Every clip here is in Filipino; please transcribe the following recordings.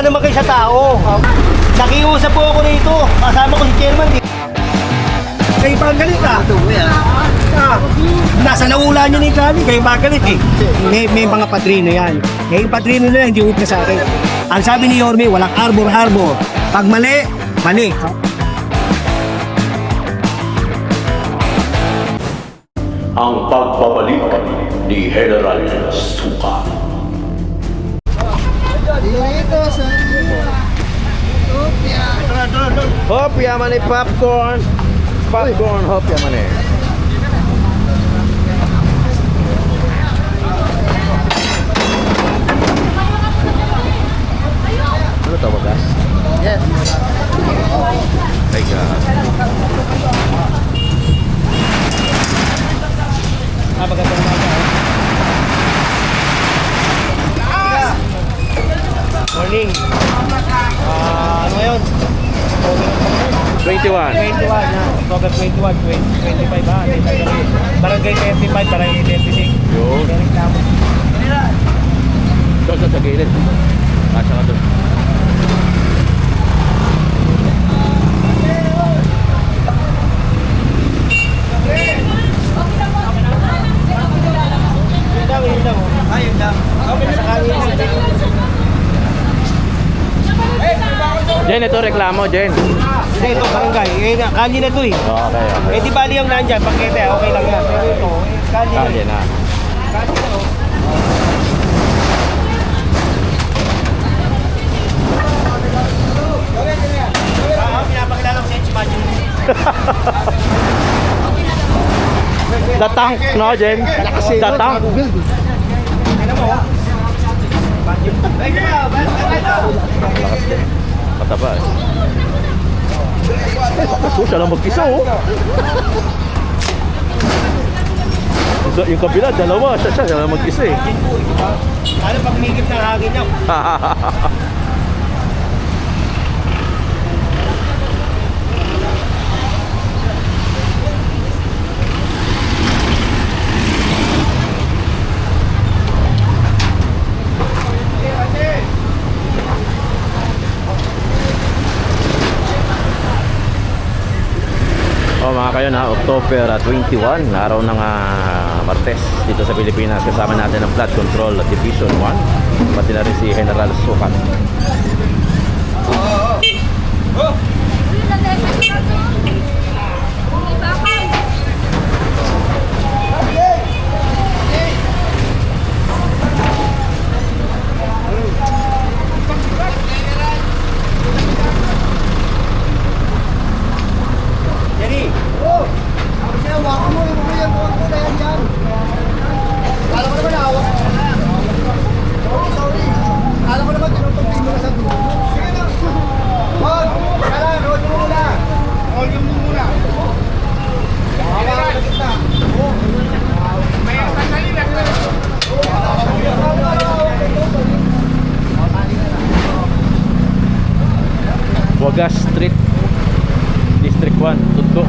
Maawa naman kayo sa tao. Nakiusap po ako rito. Kasama ko si chairman. eh. Kayo pa ang galit ah. Ah, nasa naula niya ni Kali, kayo ba galit eh. May, may mga padrino yan. Eh, yung padrino na yan, hindi huwag na sa akin. Ang sabi ni Yorme, walang arbor-arbor. Pag mali, mali. ang pagbabalik ni General Suka. Hop, yaman eh, popcorn. Popcorn, hop, yaman eh. Ano to, wagas? Yes. My God. Morning. Ah, ano ngayon? 21. 21 na. October 21, 20, 25 ha. Barangay 25, barangay 26. Yun. Reklamo. Doon sa sa gilid. Kasya ka doon. Yun lang, yun lang. oh. Ah, yun lang. Nasa kanya yun. Jen, ito reklamo, Jen. Hindi, ito barangay. Eh, kanya na to eh. Okay, okay. Eh, di bali yung nandyan. Pagkete, okay lang yan. Pero ito, eh, na. Kaya na. Kanya na, oh. Ah, pinapakilala ko. The tank, no, Jen? The tank. Tingnan mo, oh. Ay, di ba? Pataba eh. So, siya lang mag-isa oh. Yung- Yung kabila, dalawa. Siya, siya, siya lang mag-isa eh. Ano pag umigip ng hangin niya? Kayo na October ah, 21, araw ng ah, Martes dito sa Pilipinas. Kasama natin ang Flood Control Division 1, pati na rin si General Sukat. Jerry! Wagas Street, District 1, Tudgo.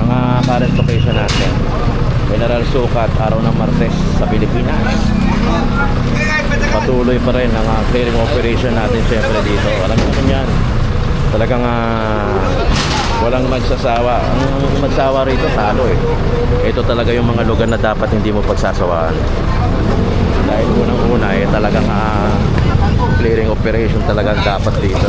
Ang ah, current location natin. General Sukat, araw ng Martes sa Pilipinas. Patuloy pa rin ang ah, clearing operation natin syempre dito. Alam mo yan. Talagang ah, walang magsasawa. Ang magsawa rito talo eh. Ito talaga yung mga lugar na dapat hindi mo pagsasawaan. Dahil unang-una eh talagang ah, clearing operation talaga ang dapat dito.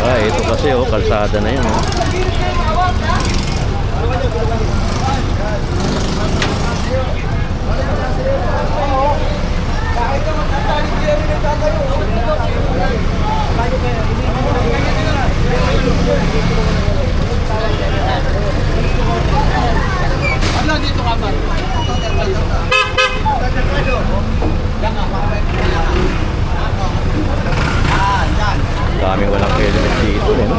Ah, ito kasi oh, kalsada na yun. Oh. Dito eh. no?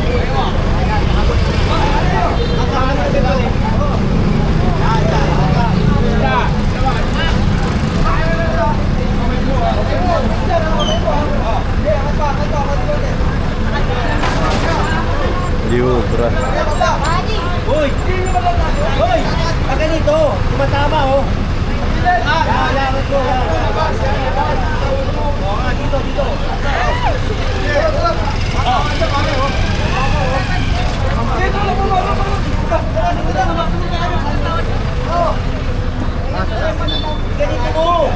Liubra. Hoy! Hoy! Pag ganito, tumatama oh. Ah, kailangan ko. Oo nga, dito, dito. Ganito mo.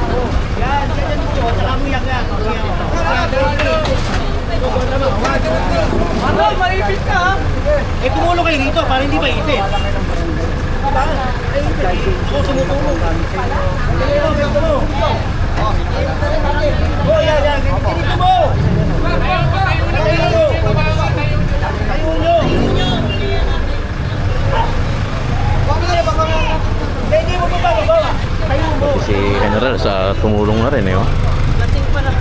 Oh, Yan, ganyan mo. Saka mo yak yan. Ano, maipit ka ha? Eh, tumulong kayo dito para hindi maipit. Diba? Eh, ipit. Ako tumutulong. Ganito, ganito mo. Oh, yan, yan. Ganito mo. Tayo nyo. Tayo nyo. Hindi mo ba babawa? Tayo mo. Si General sa tumulong na rin eh. Oh. Lasing pa na.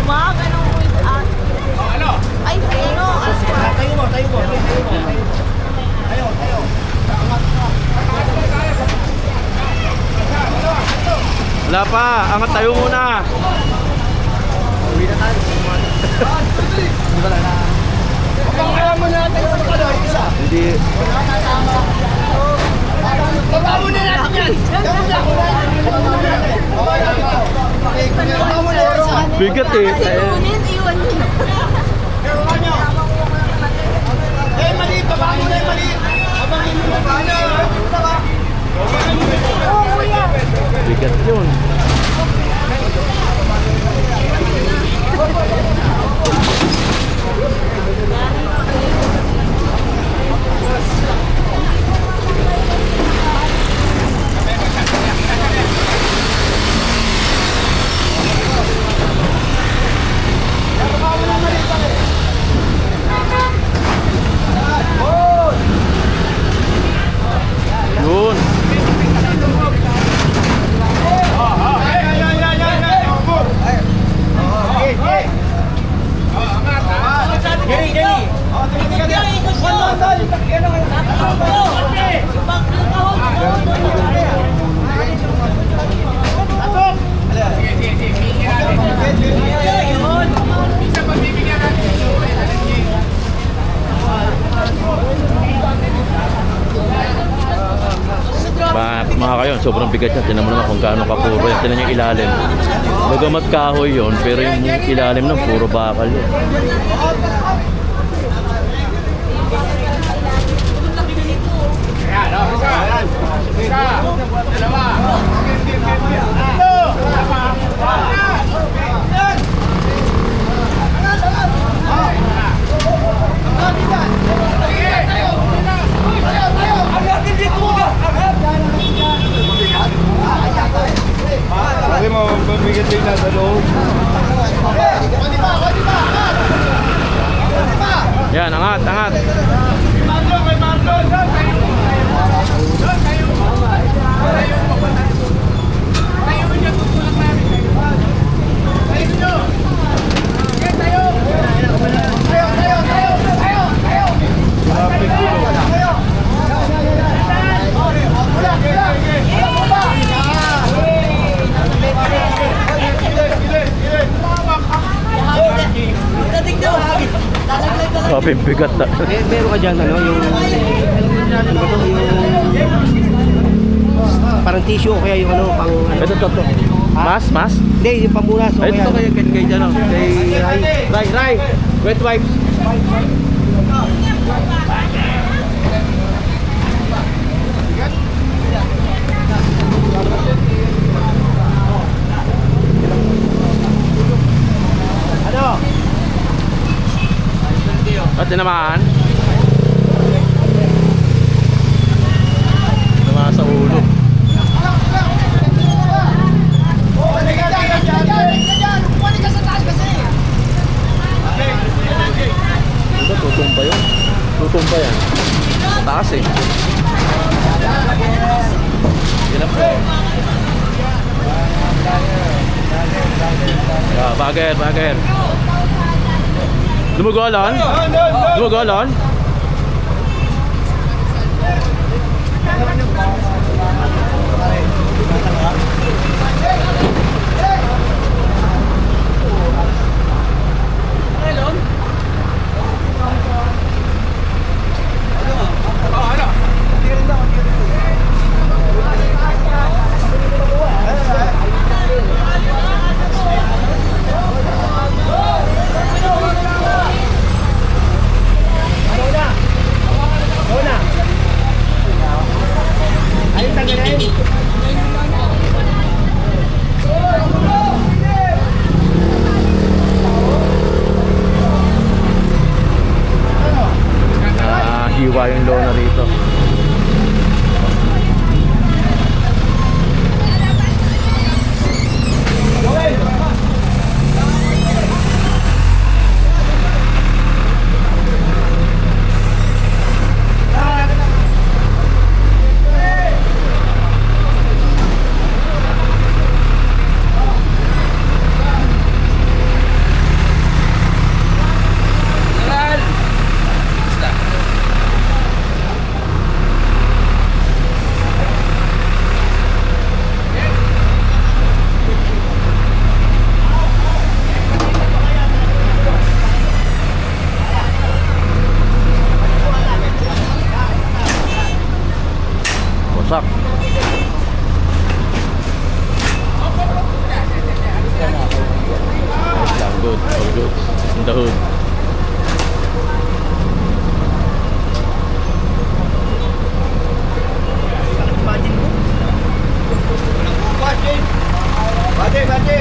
Umaga nung with us. Ano? Ay, si ano? Ah, Tayo mo, tayo mo. Tayo mo. Tayo, tayo. Wala pa, angat tayo muna. Hindi. Bigat eh. Kasi kunin, iwan mo na. Eh, mali. Baba mo na, mali. Abangin mo na. Ano? Oh, kuya. Bigat yun. Yun. Sobrang bigat yan. Tinan mo naman kung gaano kapuro yan. Tinan yung ilalim. Bagamat kahoy yun, pero yung ilalim ng puro bakal yun. Sabi mo, mabigat din nasa loob. Yan, angat, angat. Grabe, bigat na. Eh, meron ka dyan, ano, yung... Ano ba to? Yung... Parang tissue o kaya yung ano, pang... Ano. Ito, ito, ito. Mas, mas? Hindi, yung pambunas o Ay, ito kaya... kayo, kay, kay, ano, kay Rai. Rai, Rai. Wet wipes. At tinamaan? Tinamaan sa ulo. Ito, tutumba yun. Tutumba yan. Taas eh. Hirap po. Yeah, bagger, bagger. Lumugolon? Lumugolon? Ayun, Hiwa yung lona rito. In the hood. Bate! Bate!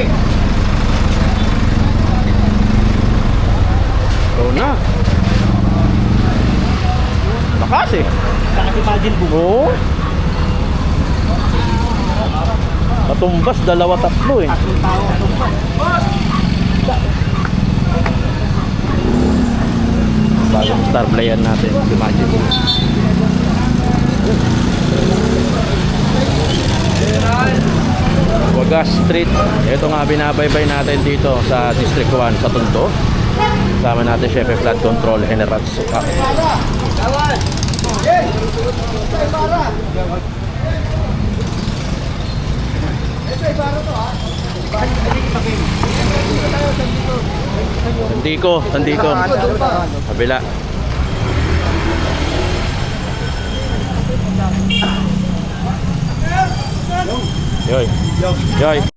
Go na. Lakas eh. Bakit imagine mo? Oo. Katumbas, dalawa tatlo eh. Tatlong tao ang tumpas. Bagong star player natin, si Magic. Wagas Street. Ito nga binabaybay natin dito sa District 1 sa Tondo. Kasama natin Chef Flood Control General Suka. Tandiko, Tandiko. Kabila. Yoy. Yoy.